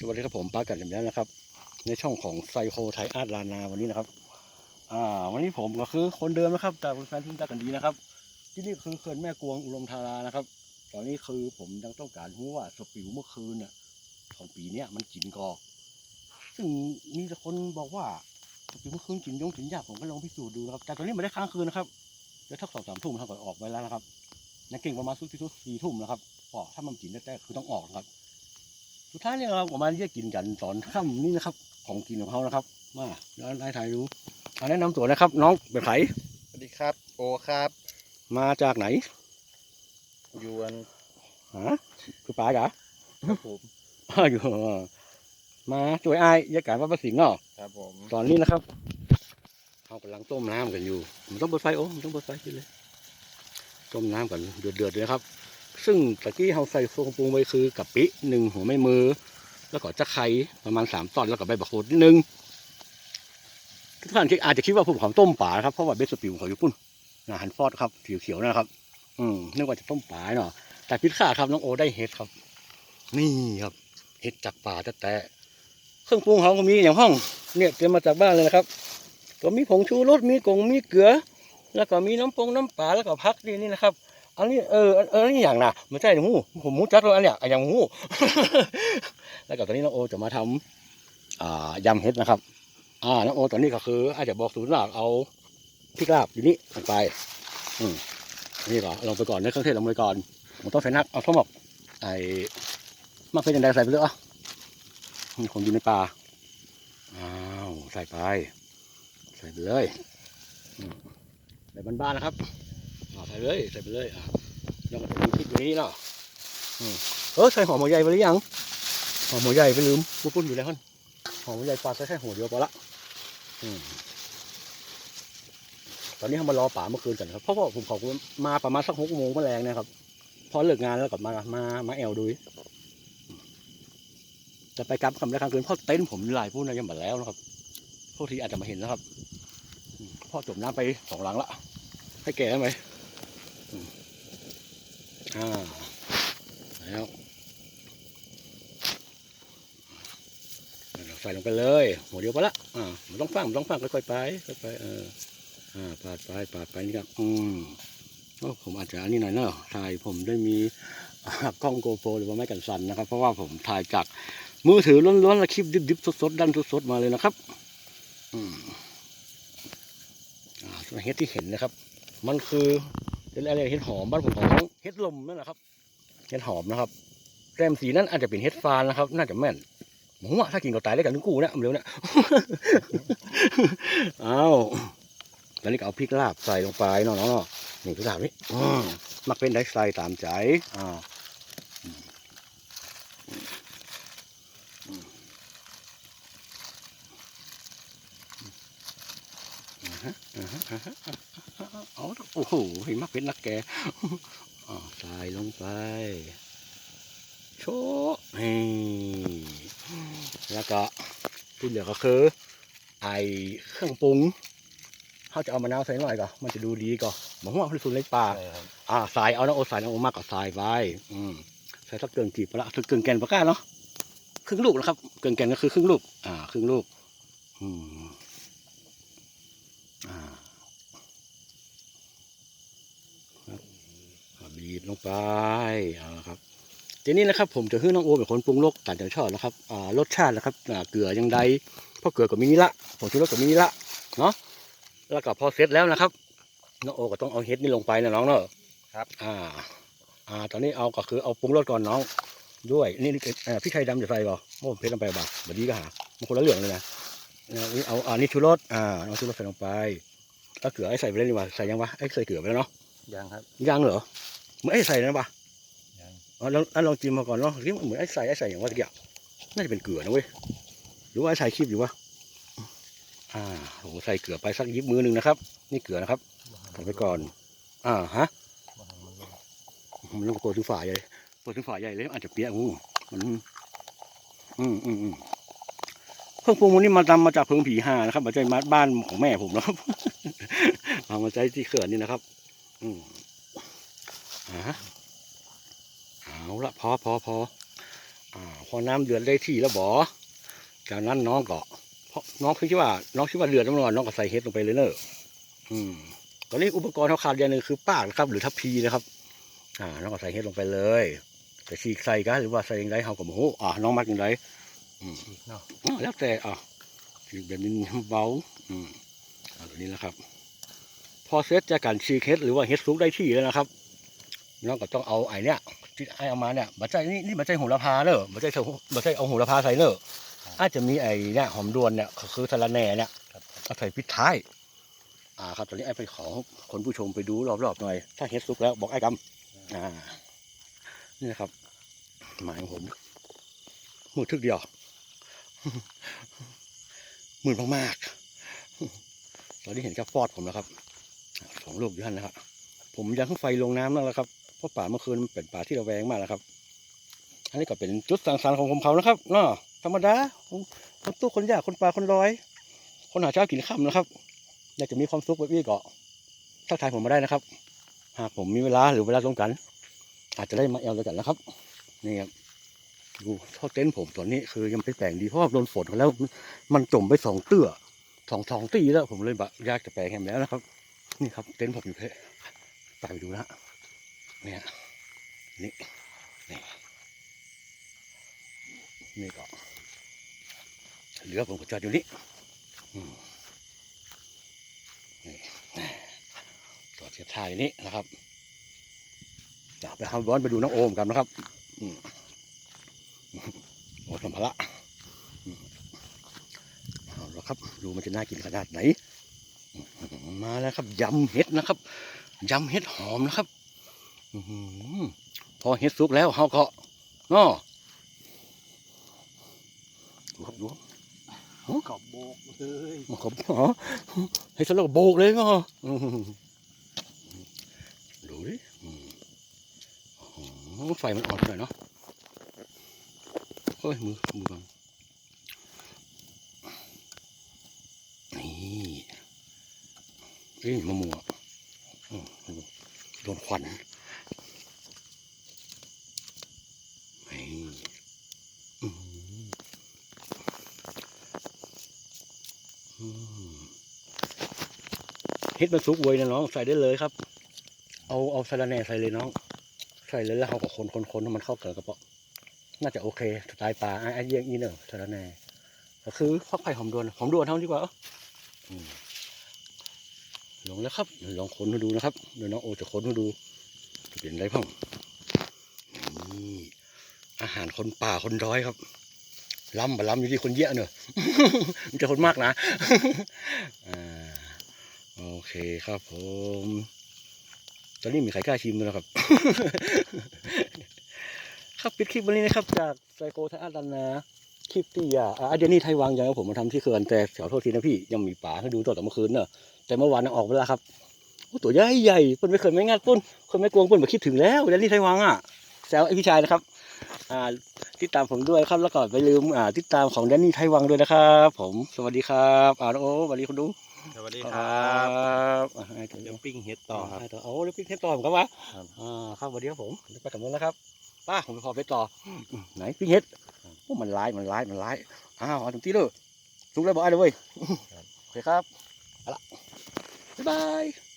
สวัสดีครับผมปากันอย่างนี้นะครับ ในช่องของไซโคไทยอาร์ตลานาวันนี้นะครับ อ่า วันนี้ผมก็คือคนเดิมนะครับจากแฟนทีมตากันดีนะครับ ที่นี่คือเขื่อนแม่กวงอุดมธารานะครับ ตอนนี้คือผมยังต้องการรู้ว่าสปิวเมื่อคืนเนี่ยของปีเนี้ยมันกินกอกซึ่งมีแต่คนบอกว่าสปิวเมื่อคืนกินยงกินยากผมก็ลองพิสูจน์ดูนะครับแต่ตอนนี้ไม่ได้ค้างคืนนะครับเดี๋ยวทักสองสามทุ่มเขาก็ออกไปแล้วนะครับนักเก่งประมาณสุดที่สุดสี่ทุ่มนะครับพอถ้ามันกินได้แต่คือต้องออกนะครับ สุดท้ายเนี่ยเราก็มาเรียกกินกันตอนค่ำนี่นะครับ ของกินของเขานะครับ มาแล้วนายถ่ายดูเอาแนะนำตัวนะครับ น้องเป็นไผสวัสดีครับ โอครับ มาจากไหนยวนฮะคือป้าจ๋าครับผมอ้าวอยู่มาช่วยอายยายการว่าประสิงห์เนาะครับผมตอนนี้นะครับเขากำลังต้มน้ำกันอยู่มันต้องเปิดไฟโอ้มันต้องเปิดไฟขึ้นเลย ต้มน้ำกันเดือดเดือดๆเลยนะครับ ซึ่งตะกี้เราใส่โฟมปรุงไว้คือกะปิหนึ่งหัวไม่มือ แล้วก็จะไข่ประมาณสามตอนแล้วก็ใบบักโขดนิดนึงทุกท่านอาจจะคิดว่าผมของต้มป่านะครับเพราะว่าเบสสปิวขาอยู่ปุ่นอาหารฟอดครับเขียวๆนะครับ อืมนึกว่าจะต้มป่าเนาะแต่พิซซ่าครับน้องโอได้เห็ดครับ นี่ครับเห็ดจากป่าแต่แต่เครื่องปรุงเขาก็มีอย่างห้อง เนี่ยเตรียมมาจากบ้านเลยนะครับก็มีผงชูรสมีกงมีเกลือ แล้วก็มีน้ำปงน้ำปลาแล้วก็พักนี่นี่นะครับ อันนี้เออเอออันนี้อย่างน่ะไม่ใช่หมูผมมูจัดเลยอันเนี้ยอันอย่างหมูแล้วก็ตอนนี้น้องโอจะมาทำอ่ายำเห็ดนะครับ อ่าน้องโอตอนนี้ก็คือ อาจจะบอกสูตรว่าเอาพริกลาบอยู่นี่ลงไป อืมนี่ก็ลงไปก่อนในเครื่องเทศลงไปก่อนผมต้องใส่นักเอาทั้งหมดไอ้มะเขือจันแดงใส่ไปเลยอะมีคนอยู่ในป่าอ้าวใส่ไป ใส่ไปเลยใส่บ้านๆนะครับ ใส่เลยใส่ไปเลยอ่าแล้วก็จะมีพริกอยู่นี่เนาะอืมเออใส่หอมหัวใหญ่ไปหรือยังหอมหัวใหญ่ไปลืมปุ้นๆอยู่แล้วฮะหอมหัวใหญ่ปลาใส่แค่หัวเดียวพอละอืมตอนนี้เขามารอป่าเมื่อคืนกันครับเพราะว่าผมเขามาประมาณสักหกโมงเมื่อแรงนะครับพอเลิกงานแล้วกลับมามามาแอลดูจะไปกลับคำแรกครั้งคืนเพราะเต็นท์ผมหลายผู้นะยังหมดแล้วนะครับพวกทีอาจจะมาเห็นนะครับอืมพ่อจมน้ำไปสองหลังละให้แก่ไหมอืม อ่าแล้วใส่ลงไปเลยหัวเดียวไปละอ่ามันต้องฟังมันต้องฟังค่อยๆไปค่อยๆไปเอออ่าปาดไปปาดไปนี่ครับอืมโอ้ผมอาจจะอันนี้หน่อยเนอะถ่ายผมได้มีกล้องโกโปรหรือว่าไม้กันสั่นนะครับ เพราะว่าผมถ่ายจากมือถือล้วนๆและคลิปดิบๆสดๆดันสดๆมาเลยนะครับอืมอ่าสเห็ดที่เห็นนะครับ มันคือ เป็นอะไรเห็ดหอมบ้านผมของเห็ดลมนั่นแหละครับเห็ดหอมนะครับแรมสีนั้นอาจจะเป็นเห็ดฟานนะครับ น่าจะแม่นผมว่าถ้ากินก็ตายได้กันทั้งกูนะเร็วเนี่ยเอาตอนนี้ก็เอาพริกลาบใส่ลงไปเนาะเนาะเนาะนี่พริกลาบนี่อืมมักเป็นได้ใส่ตามใจอ่าอืมอืมอ่าฮะอ่าฮะอ่าฮะ เอาโอ้โหเห็นมาเป็นนักแกอ๋อใส่ลงไปโชนี่แล้วก็ที่เหลือก็คือ ไอเครื่องปรุงเขาจะเอามะนาวใส่หน่อยก่อนมันจะดูดีก่อนหมองว่าพริกสุนในป่าอ่าใส่เอาน้ำโอใส่น้ำโอมากกว่าใส่ไปอืมใส่สักเกินกี่ปะละสักเกินแกนปะก้าเนาะครึ่งลูกนะครับ เกินแกนก็คือครึ่งลูก อ่า ครึ่งลูก อืมอ่า ครั บบีบลงไปเอาละครับทีนี้นะครับผมจะให้น้องโอเป็นคนปรุงรสตามใจชอบนะครับอ่ารสชาตินะครับอ่าเกลือยังใดเพราะเกลือกับมินิละผงชูรสกับมินิละเนาะแล้วก็พอเสร็จแล้วนะครับน้องโอก็ต้องเอาเห็ดนี่ลงไปนะน้องเนาะครับอ่าอ่า ตอนนี้เอาก็คือเอาปรุงรสก่อนน้องด้วยนี่นี่เอ่อพริกไทยดำจะใส่บ่โอ้เพชรลงไปบ่บดีก็หามันคนละเรื่องเลยนะเอานี่เอาอ่านี่ชูรสอ่าเอาชูรสใส่ลงไปแล้วเกลือไอ้ใส่ไปเลยดีกว่าใส่ยังวะไอ้ใส่เกลือไปแล้วเนาะยังครับยังเหรอ เหมือนไอ้ใส่นะปะยังอ๋อลองอะลองจิ้มมาก่อนเนาะนี่เหมือนไอ้ใส่ไอ้ใส่อย่างว่าตะเกียบน่าจะเป็นเกลือนะเว้ยหรือว่าไอ้ใส่คลิปอยู่วะอ่าโหใส่เกลือไปสักยิบมือหนึ่งนะครับ นี่เกลือนะครับใส่ไปก่อน อ่าฮะมันต้องกดถึงฝาใหญ่กดถึงฝาใหญ่เลยอาจจะเปียกงูมันอืมอืมอืมเครื่องปรุงมันนี่มาทำมาจากเพิงผีห่านะครับมาจากบ้านของแม่ผมนะครับเอามาใช้ที่เขื่อนนี่นะครับ อืมอ่าฮะ เอาละพอพอพออ่าพอน้ำเดือดได้ที่แล้วบอจากนั้นน้องก็เพราะน้องคิดว่า น้องคิดว่าเดือดแล้วน้องก็ใส่เห็ดลงไปเลยเนอะอืมตอนนี้อุปกรณ์เขาขาดอย่างหนึ่งคือปากนะครับ หรือทัพพีนะครับ อ่า น้องก็ใส่เห็ดลงไปเลยแต่ฉีกใส่กันหรือว่าใส่ยังไงเขาก็บอกโอ้อ่าน้องมักยังไงอืมเนาะอ่าแล้วแต่อะฉีกแบบนี้เบา อืมอ่าตัวนี้นะครับ พอเสร็จจากการฉีกเห็ดหรือว่าเห็ดสุกได้ที่แล้วนะครับ น้องก็ต้องเอาไอ้เนี้ยที่ไอ้เอามาเนี่ยบัจใจนี่นี่บัจใจโหระพาเนอะบัจใจเถอะบัจใจเอาโหระพาใส่เนอะอาจจะมีไอ้เนี่ยหอมดวนเนี่ยคือสะระแหน่เนี่ยครับเอาใส่พริกท้ายอ่าครับตอนนี้ไอ้ไปขอคนผู้ชมไปดูรอบๆหน่อย ถ้าเฮ็ดสุกแล้วบอกไอ้กำอ่านี่นะครับ หมายของผมมือทึกเดียวมืดมากๆตอนนี้เห็นแค่ฟอดผมแล้วครับสองลูกอยู่ท่านนะครับ ผมยังขึ้นไฟลงน้ำนั่นแหละครับ เพราะป่าเมื่อคืนมันเป็นป่าที่ระแวงมากนะครับ อันนี้ก็เป็นจุดสังสรรค์ของผมเขานะครับเนาะธรรมดาคนตู้คนยากคนป่าคนร้อย คนหาเช้ากินข้ามนะครับ อยากจะมีความสุขแบบนี้ก็ทักทายผมมาได้นะครับ หากผมมีเวลาหรือเวลาตรงกัน อาจจะได้มาแอลด้วยกันนะครับนี่ครับดูท่อเต็นท์ผมตัวนี้คือยังไม่แปลงดีเพราะว่าโดนฝนมาแล้ว มันจมไปสองเตื้อสองสองตีแล้วผมเลยบะยากจะแปลงแฮมแล้วนะครับ นี่ครับเต็นท์ผมอยู่เพไปไปดูนะ เนี่ยนี่นี่นี่ก็เหลือผมก็จอดอยู่นี่นี่จอดเทียบท่าอยู่นี่นะครับเดี๋ยวไปทำร้อนไปดูน้องโอมกันนะครับอืมโอ้สัมภาระเอาละครับ ดูมันจะน่ากินขนาดไหน มาแล้วครับยำเห็ดนะครับยำเห็ดหอมนะครับ พอเห็ดสุกแล้วเขาก็น้อดูครับดูครับขอบโบกเลยมันก็อ๋อให้สลักโบกเลยเนาะอื้อหือดูดิอืมอื้อหือไฟมันอ่อนหน่อยเนาะเฮ้ยมือมือบังนี่เอ้ยมะม่วงอืมโดนควันนี่อื้อหืออืม เฮ็ดมันสุกเวยนะน้องใส่ได้เลยครับ เอาเอาสาระแหน่ใส่เลยน้อง ใส่เลยแล้วเขาก็คนคนคนให้มันเข้ากันกระเพาะน่าจะโอเคสไตล์ปลาไอ้เยี่ยงนี้เนอะสาระแหน่ก็คือฟักไผ่หอมดวนหอมดวนเท่าดีกว่าลองแล้วครับลองคนให้ดูนะครับเดี๋ยวน้องโอจะคนให้ดูจะเป็นไรพ่องนี่อาหารคนป่าคนร้อยครับ ล้ำบะล้ำอยู่ที่คนเยอะเนอะมันจะคนมากนะอ่าโอเคครับผม ตอนนี้มีใครกล้าชิมไหมนะครับ ครับปิดคลิปวันนี้นะครับ จากไซโคทาอาดันนะคลิปที่อ่าอ่าเดี๋ยวนี้ไทยวางยังผมมาทำที่เขื่อนแต่ขอโทษทีนะพี่ยังมีป่าให้ดูตั้งแต่เมื่อคืนเนอะแต่เมื่อวานน่ะออกเวลาครับตัวใหญ่ใหญ่เปิ้นไม่เคยไม่งานปุ้นคนไม่กวงเปิ้นมาคิดถึงแล้วเดี๋ยวนี้ไทยวางอะแซวไอพี่ชายนะครับ ติดตามผมด้วยครับแล้วก็ไปลืมอ่าติดตามของแดนนี่ไทยวังด้วยนะครับ ผมสวัสดีครับอ่าน้องโอ้สวัสดีคุณดูสวัสดีคครรัับอ่าให้ตัวเดี๋เดียยววปิ้งเห็ดต่อครับให้ตัวโอ้แล้วพี่เทปต่อผมครับวะครับอ่าครับสวัสดีครับผมเดี๋ยวไปกับน้องนะครับป้าผมไปพอไปต่ออืมไหนพี่เฮ็ดโอ้มันร้ายมันร้ายมันร้ายอ้าวเอาถึงที่เลยสุกแล้วบอกไอ้เลยเว้ยโอเคครับเอาละบ๊ายบาย